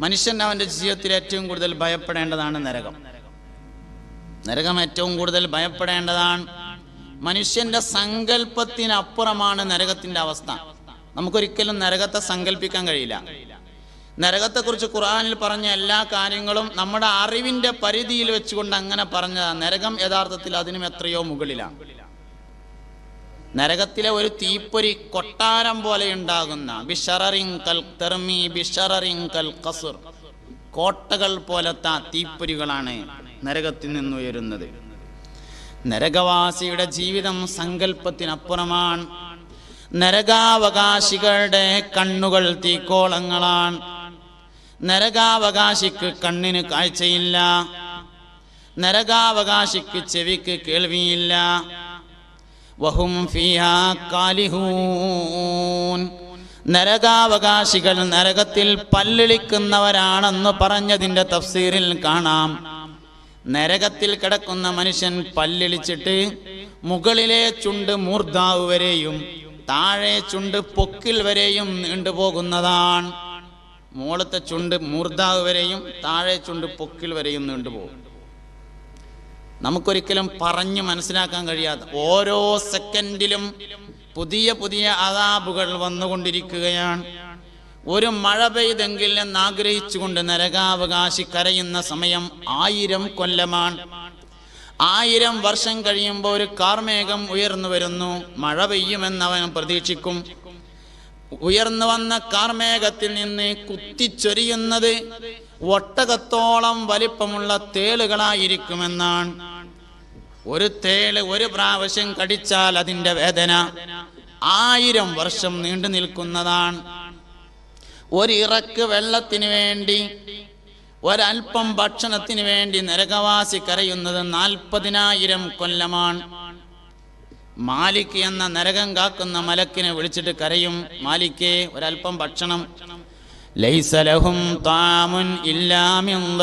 മനുഷ്യൻ അവന്റെ ജീവിതത്തിൽ ഏറ്റവും കൂടുതൽ ഭയപ്പെടേണ്ടതാണ് നരകം. നരകം ഏറ്റവും കൂടുതൽ ഭയപ്പെടേണ്ടതാണ് മനുഷ്യന്റെ സങ്കല്പത്തിനപ്പുറമാണ് നരകത്തിന്റെ അവസ്ഥ. നമുക്കൊരിക്കലും നരകത്തെ സങ്കല്പിക്കാൻ കഴിയില്ല. നരകത്തെക്കുറിച്ച് ഖുർആനിൽ പറഞ്ഞ എല്ലാ കാര്യങ്ങളും നമ്മുടെ അറിവിന്റെ പരിധിയിൽ വെച്ചുകൊണ്ട് അങ്ങനെ പറഞ്ഞതാണ് നരകം യഥാർത്ഥത്തിൽ അതിനും എത്രയോ മുകളിലാണ്. നരകത്തിലെ ഒരു തീപ്പൊരി കൊട്ടാരം പോലെ ഉണ്ടാകുന്ന കോട്ടകൾ പോലത്തെ തീപ്പൊരികളാണ് നരകത്തിൽ നിന്നുയരുന്നത്. നരകവാസിയുടെ ജീവിതം സങ്കല്പത്തിനപ്പുറമാണ്. നരകാവകാശികളുടെ കണ്ണുകൾ തീക്കോളങ്ങളാണ്. നരകാവകാശിക്ക് കണ്ണിന് കാഴ്ചയില്ല. നരകാവകാശിക്ക് ചെവിക്ക് കേൾവിയില്ല. വഹും ഫിയാ കാലിഹൂൻ. നരകാവകാശികൾ നരകത്തിൽ പല്ലിളിക്കുന്നവരാണെന്ന് പറഞ്ഞതിന്റെ തഫ്സീറിൽ കാണാം. നരകത്തിൽ കിടക്കുന്ന മനുഷ്യൻ പല്ലിളിച്ചിട്ട് മുകളിലെ ചുണ്ട് മൂർദാവ് വരെയും താഴെ ചുണ്ട് പൊക്കിൽ വരെയും നീണ്ടുപോകുന്നതാണ് മുകളത്തെ ചുണ്ട് മൂർദാവ് വരെയും താഴെ ചുണ്ട് പൊക്കിൽ വരെയും നീണ്ടുപോകും നമുക്കൊരിക്കലും പറഞ്ഞു മനസ്സിലാക്കാൻ കഴിയാത്ത ഓരോ സെക്കൻഡിലും പുതിയ പുതിയ അതാബുകൾ വന്നുകൊണ്ടിരിക്കുകയാണ്. ഒരു മഴ പെയ്തെങ്കിൽ എന്നാഗ്രഹിച്ചുകൊണ്ട് നരകാവകാശി കരയുന്ന സമയം ആയിരം കൊല്ലമാണ്. ആയിരം വർഷം കഴിയുമ്പോൾ ഒരു കാർമേഘം ഉയർന്നു വരുന്നു. മഴ പെയ്യുമെന്നവൻ പ്രതീക്ഷിക്കും. ഉയർന്നു വന്ന കാർമേഘത്തിൽ നിന്ന് കുത്തിച്ചൊരിയുന്നത് ഒട്ടകത്തോളം വലിപ്പമുള്ള തേളുകളായിരിക്കുമെന്നാണ്. ഒരു തേൾ ഒരു പ്രാവശ്യം കടിച്ചാൽ അതിന്റെ വേദന. ആയിരം വർഷം നീണ്ടു നിൽക്കുന്നതാണ്. ഒരു ഒരിറക്ക് വെള്ളത്തിന് വേണ്ടി ഒരൽപ്പം ഭക്ഷണത്തിന് വേണ്ടി നരകവാസി കരയുന്നത് നാൽപ്പതിനായിരം കൊല്ലമാണ്. മാലിക് എന്ന നരകം കാക്കുന്ന മലക്കിനെ വിളിച്ചിട്ട് കരയും മാലിക്കേ ഒരൽപ്പം ഭക്ഷണം. ലൈസലഹും താമുൻ ഇല്ലാമിൻ.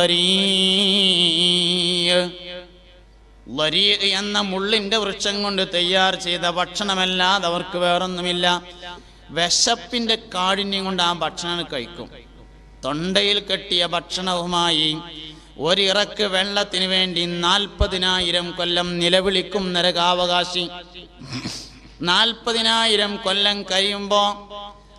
ലരീ എന്ന മുള്ളിന്റെ വൃക്ഷം കൊണ്ട് തയ്യാർ ചെയ്ത ഭക്ഷണമല്ലാതെ അവർക്ക് വേറൊന്നുമില്ല. വിശപ്പിന്റെ കാഠിന്യം കൊണ്ട് ആ ഭക്ഷണം കഴിക്കും. തൊണ്ടയിൽ കെട്ടിയ ഭക്ഷണവുമായി ഒരിറക്ക് വെള്ളത്തിന് വേണ്ടി നാൽപ്പതിനായിരം കൊല്ലം നിലവിളിക്കും നരകാവകാശി. നാൽപ്പതിനായിരം കൊല്ലം കഴിയുമ്പോ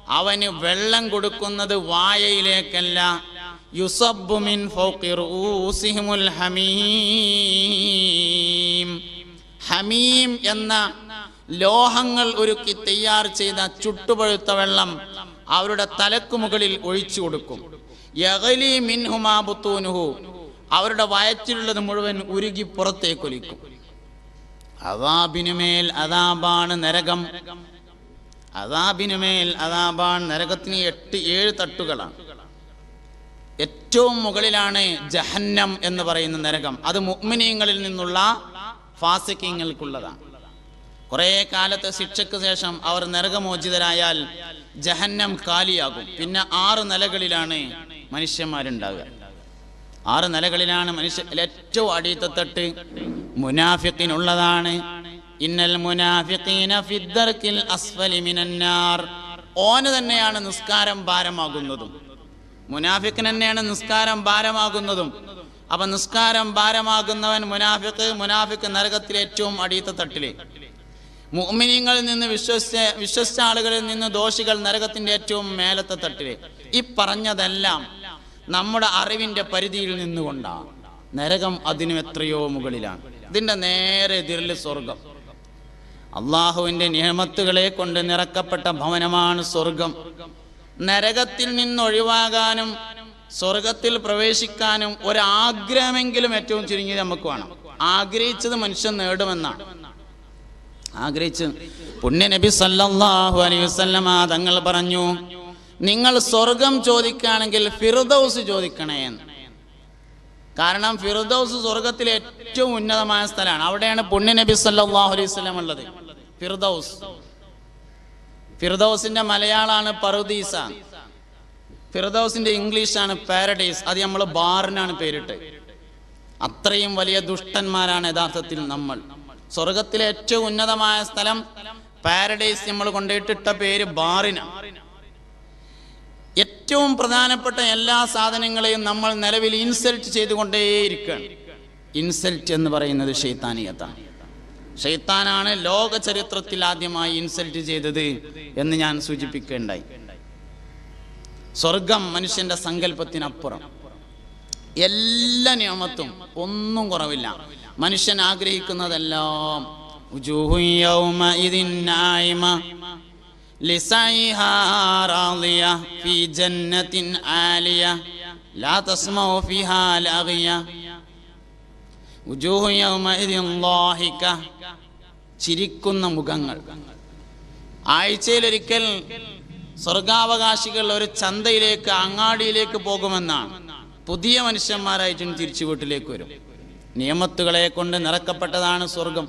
അവന് വെള്ളം കൊടുക്കുന്നത് വായയിലേക്കല്ല. യുസബ്ബു മിൻ فوق رؤوسهم ഹമീം. ഹമീം എന്ന ലോഹങ്ങൾ ഒരുക്കി തയ്യാർ ചെയ്ത ചുട്ടുപഴുത്ത വെള്ളം അവരുടെ തലക്കു മുകളിൽ ഒഴിച്ചു കൊടുക്കും. യഗലി മിൻഹുമാ ബുത്തൂനുഹു. അവരുടെ വയറ്റിലുള്ളത് മുഴുവൻ ഉരുകി പുറത്തേക്കൊലിക്കും അതാബിനുമേൽ അതാബാണ് നരകം. അതാബിനുമേൽ അതാബാണ് നരകത്തിന് എട്ട് ഏഴ് തട്ടുകളാണ്. ഏറ്റവും മുകളിലാണ് ജഹന്നം എന്ന് പറയുന്ന നരകം. അത് മുഅ്മിനീങ്ങളിൽ നിന്നുള്ള ഫാസിക്കിങ്ങൾക്കുള്ളതാണ്. കുറേ കാലത്തെ ശിക്ഷയ്ക്ക് ശേഷം അവർ നരകമോചിതരായാൽ ജഹന്നം കാലിയാകും. പിന്നെ ആറ് നിലകളിലാണ് മനുഷ്യന്മാരുണ്ടാവുക. ആറ് നിലകളിലാണ് മനുഷ്യ ഏറ്റവും അടിയത്തെ തട്ട് മുനാഫിക്കിനുള്ളതാണ്. ഇന്നൽ മുനാഫിഖീന ഫിദ്ദർക്കിൽ അസ്ഫലി മിനന്നാർ. ഓന് തന്നെയാണ് നിസ്കാരം ഭാരമാകുന്നതും. മുനാഫിക്കിന് തന്നെയാണ് നിസ്കാരം ഭാരമാകുന്നതും. അപ്പൊ നിസ്കാരം ഭാരമാകുന്നവൻ മുനാഫിക്ക് മുനാഫിക്ക് നരകത്തിൽ ഏറ്റവും അടിയത്തെ തട്ടിൽ. മുഅ്മിനീങ്ങളിൽ നിന്ന് വിശ്വസിച്ച വിശ്വസിച്ച ആളുകളിൽ നിന്ന് ദോഷികൾ നരകത്തിന്റെ ഏറ്റവും മേലത്തെ തട്ടിൽ. ഈ പറഞ്ഞതെല്ലാം നമ്മുടെ അറിവിന്റെ പരിധിയിൽ നിന്നുകൊണ്ടാണ്. നരകം അതിനും എത്രയോ മുകളിലാണ്. ഇതിന്റെ നേരെ എതിരിൽ സ്വർഗം. അള്ളാഹുവിന്റെ നിയമത്തുകളെ കൊണ്ട് നിറക്കപ്പെട്ട ഭവനമാണ് സ്വർഗം. നരകത്തിൽ നിന്നൊഴിവാകാനും സ്വർഗത്തിൽ പ്രവേശിക്കാനും ഒരാഗ്രഹമെങ്കിലും ഏറ്റവും ചുരുങ്ങിയത് നമുക്ക് വേണം. ആഗ്രഹിച്ചത് മനുഷ്യൻ നേടുമെന്നാണ്. ആഗ്രഹിച്ച് പുണ്യ നബി സല്ലല്ലാഹു അലൈഹി വസല്ലമ തങ്ങൾ പറഞ്ഞു നിങ്ങൾ സ്വർഗം ചോദിക്കുകയാണെങ്കിൽ ഫിർദൗസ് ചോദിക്കണേ എന്ന് കാരണം ഫിർദൗസ് സ്വർഗത്തിലെ ഏറ്റവും ഉന്നതമായ സ്ഥലമാണ്. അവിടെയാണ് പുണ്യ നബി സല്ലല്ലാഹു അലൈഹി വസല്ലം ഉള്ളത്. ഫിർദൗസ്. ഫിർദൗസിന്റെ മലയാളാണ് പറുദീസ. ഫിർദൗസിന്റെ ഇംഗ്ലീഷാണ് പാരഡൈസ്. അത് നമ്മൾ ബാറിനാണ് പേരിട്ട്. അത്രയും വലിയ ദുഷ്ടന്മാരാണ് യഥാർത്ഥത്തിൽ നമ്മൾ. സ്വർഗത്തിലെ ഏറ്റവും ഉന്നതമായ സ്ഥലം പാരഡൈസ് നമ്മൾ കൊണ്ടുപോയിട്ടിട്ട പേര് ഏറ്റവും ഏറ്റവും പ്രധാനപ്പെട്ട എല്ലാ സാധനങ്ങളെയും നമ്മൾ നിലവിൽ ഇൻസൾട്ട് ചെയ്തുകൊണ്ടേയിരിക്കുകയാണ്. ഇൻസൾട്ട് എന്ന് പറയുന്നത് ഷെയ്ത്താനിയത്താണ് ഷെയ്ത്താനാണ് ലോക ചരിത്രത്തിൽ ആദ്യമായി ഇൻസൾട്ട് ചെയ്തത് എന്ന് ഞാൻ സൂചിപ്പിക്കേണ്ടായി. സ്വർഗം മനുഷ്യന്റെ സങ്കല്പത്തിനപ്പുറം. എല്ലാ നിയമത്തും ഒന്നും കുറവില്ല. മനുഷ്യൻ ആഗ്രഹിക്കുന്നതെല്ലാം ഫീ ലാ ഫിഹാ ചിരിക്കുന്ന മുഖങ്ങൾ. ആഴ്ചയിലൊരിക്കൽ സ്വർഗാവകാശികൾ ഒരു ചന്തയിലേക്ക് അങ്ങാടിയിലേക്ക് പോകുമെന്നാണ്. പുതിയ മനുഷ്യന്മാരായിട്ടും തിരിച്ചു വീട്ടിലേക്ക് വരും. നിയമത്തുകളെ കൊണ്ട് നിറക്കപ്പെട്ടതാണ് സ്വർഗം.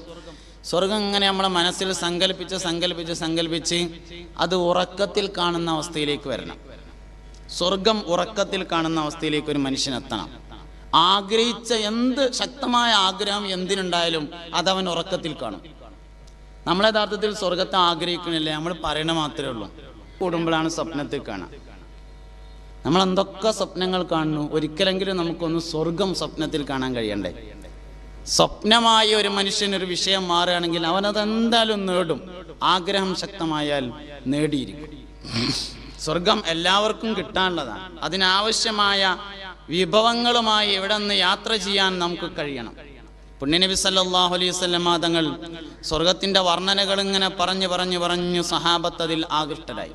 സ്വർഗം ഇങ്ങനെ നമ്മുടെ മനസ്സിൽ സങ്കല്പിച്ച് സങ്കല്പിച്ച് സങ്കല്പിച്ച് അത് ഉറക്കത്തിൽ കാണുന്ന അവസ്ഥയിലേക്ക് വരണം. സ്വർഗം ഉറക്കത്തിൽ കാണുന്ന അവസ്ഥയിലേക്ക് ഒരു മനുഷ്യനെത്തണം. ആഗ്രഹിച്ച എന്ത് ശക്തമായ ആഗ്രഹം എന്തിനുണ്ടായാലും അതവൻ ഉറക്കത്തിൽ കാണും. നമ്മൾ യഥാർത്ഥത്തിൽ സ്വർഗത്തെ ആഗ്രഹിക്കണില്ല? നമ്മൾ പറയണ മാത്രമേ ഉള്ളൂ. കൂടുമ്പോഴാണ് സ്വപ്നത്തിൽ കാണാം. നമ്മൾ എന്തൊക്കെ സ്വപ്നങ്ങൾ കാണുന്നു? ഒരിക്കലെങ്കിലും നമുക്കൊന്ന് സ്വർഗം സ്വപ്നത്തിൽ കാണാൻ കഴിയണ്ടേ? സ്വപ്നമായ ഒരു മനുഷ്യൻ ഒരു വിഷയം മാറുകയാണെങ്കിൽ അവൻ എന്തായാലും നേടും. ആഗ്രഹം ശക്തമായാൽ നേടിയിരിക്കും. സ്വർഗം എല്ലാവർക്കും കിട്ടാനുള്ളതാണ്. അതിനാവശ്യമായ വിഭവങ്ങളുമായി ഇവിടെ നിന്ന് യാത്ര ചെയ്യാൻ നമുക്ക് കഴിയണം. പുണ്യനബി സല്ലല്ലാഹു അലൈഹി വസല്ലമ തങ്ങൾ സ്വർഗത്തിന്റെ വർണനകൾ ഇങ്ങനെ പറഞ്ഞു പറഞ്ഞു പറഞ്ഞു സഹാബത്ത് അതിൽ ആകൃഷ്ടരായി.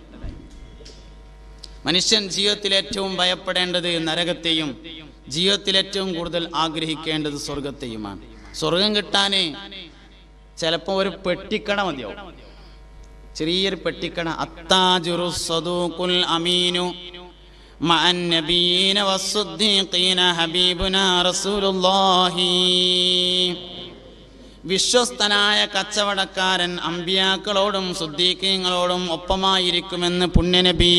മനുഷ്യൻ ജീവിതത്തിൽ ഏറ്റവും ഭയപ്പെടേണ്ടത് നരകത്തെയും ജീവിതത്തിൽ ഏറ്റവും കൂടുതൽ ആഗ്രഹിക്കേണ്ടത് സ്വർഗത്തെയുമാണ്. സ്വർഗം കിട്ടാന് ചിലപ്പോൾ ഒരു പെട്ടിക്കട മതിയാവും. ചെറിയൊരു പെട്ടിക്കട. അത്താജുറു സദൂഖുൽ അമീനു. മഅൻ والصديقين حبيبنا رسول റസൂലുള്ളാഹി. വിശ്വസ്തനായ കച്ചവടക്കാരൻ അമ്പിയാക്കളോടും സുദ്ദീഖീങ്ങളോടും ഒപ്പമായിരിക്കുമെന്ന് പുണ്യനബി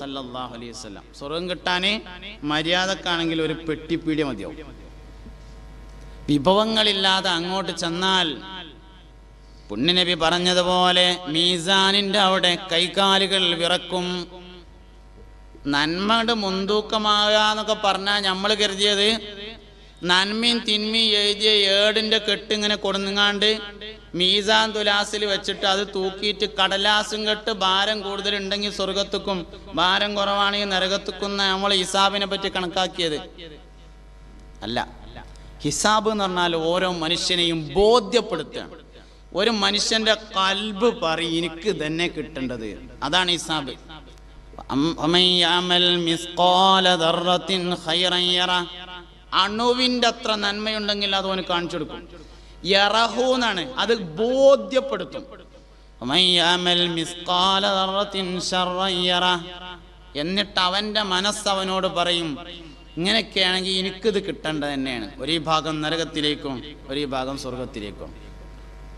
സല്ലല്ലാഹു അലൈഹി വസല്ലം. സ്വർഗം കിട്ടാന് മര്യാദക്കാണെങ്കിൽ ഒരു പെട്ടിപ്പീടിയ മതിയാവും. വിഭവങ്ങളില്ലാതെ അങ്ങോട്ട് ചെന്നാൽ പുണ്യനബി പറഞ്ഞതുപോലെ മീസാനിന്റെ അവിടെ കൈകാലുകൾ വിറക്കും. നന്മയുടെ മുൻതൂക്കമാകാന്നൊക്കെ പറഞ്ഞാൽ നമ്മൾ കരുതിയത്. നന്മയും തിന്മയും എഴുതിയ ഏടിന്റെ കെട്ട് ഇങ്ങനെ കൊടുങ്ങാണ്ട് മീസാൻ തുലാസിൽ വെച്ചിട്ട് അത് തൂക്കിയിട്ട് കടലാസും കെട്ട് ഭാരം കൂടുതലുണ്ടെങ്കിൽ സ്വർഗത്തുക്കും ഭാരം കുറവാണെങ്കിൽ നരകത്തുക്കും നമ്മൾ ഹിസാബിനെ പറ്റി കണക്കാക്കിയത്. അല്ല ഹിസാബ് എന്ന് പറഞ്ഞാൽ ഓരോ മനുഷ്യനെയും ബോധ്യപ്പെടുത്തുകയാണ് ഒരു മനുഷ്യന്റെ കൽബ് പറയും എനിക്ക് തന്നെ കിട്ടേണ്ടത്. അതാണ് ഹിസാബ്. അണുവിന്റെ അത്ര നന്മയുണ്ടെങ്കിൽ അത് അവന് കാണിച്ചു കൊടുക്കും. യറഹു എന്നാണ്. അത് ബോധ്യപ്പെടുത്തും. എന്നിട്ട് അവന്റെ മനസ്സ് അവനോട് പറയും ഇങ്ങനെയൊക്കെയാണെങ്കിൽ എനിക്കിത് കിട്ടേണ്ടത് തന്നെയാണ്. ഒരു ഭാഗം നരകത്തിലേക്കും ഒരു ഭാഗം സ്വർഗത്തിലേക്കും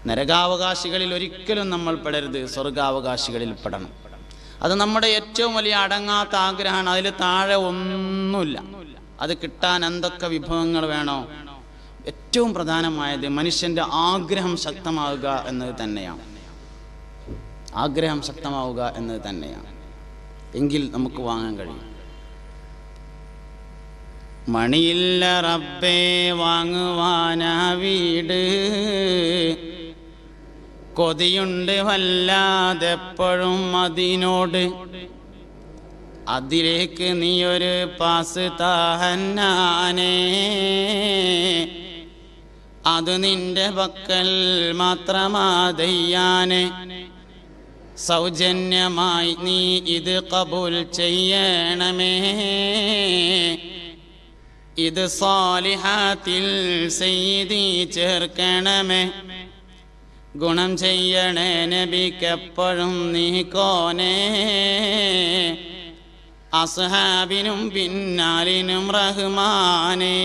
നരകാവകാശികളിൽ ഒരിക്കലും നമ്മൾ പെടരുത്. സ്വർഗാവകാശികളിൽ പെടണം. അത് നമ്മുടെ ഏറ്റവും വലിയ അടങ്ങാത്ത ആഗ്രഹമാണ്. അതിൽ താഴെ ഒന്നുമില്ല. അത് കിട്ടാൻ എന്തൊക്കെ വിഭവങ്ങൾ വേണോ? ഏറ്റവും പ്രധാനമായത് മനുഷ്യന്റെ ആഗ്രഹം ശക്തമാവുക എന്നത് തന്നെയാണ്. ആഗ്രഹം ശക്തമാവുക എന്നത് തന്നെയാണ്. എങ്കിൽ നമുക്ക് വാങ്ങാൻ കഴിയും. മണിയില്ല റബ്ബേ വാങ്ങുവാനാ വീട്. കൊതിയുണ്ട് വല്ലാതെപ്പോഴും അതിനോട്. അതിലേക്ക് നീ ഒരു പാസ് താഹന്നാനേ. അത് നിന്റെ പക്കൽ മാത്രമാതയ്യാനെ. സൗജന്യമായി നീ ഇത് കബൂൽ ചെയ്യണമേ. ഇത് സാലിഹാത്തിൽ സെയ്തി ചേർക്കണമേ. ഗുണം ചെയ്യണേ നബിക്കെപ്പോഴും നീ കോനേ. അസ്ഹാബിനും പിന്നാലിനും റഹ്മാനേ.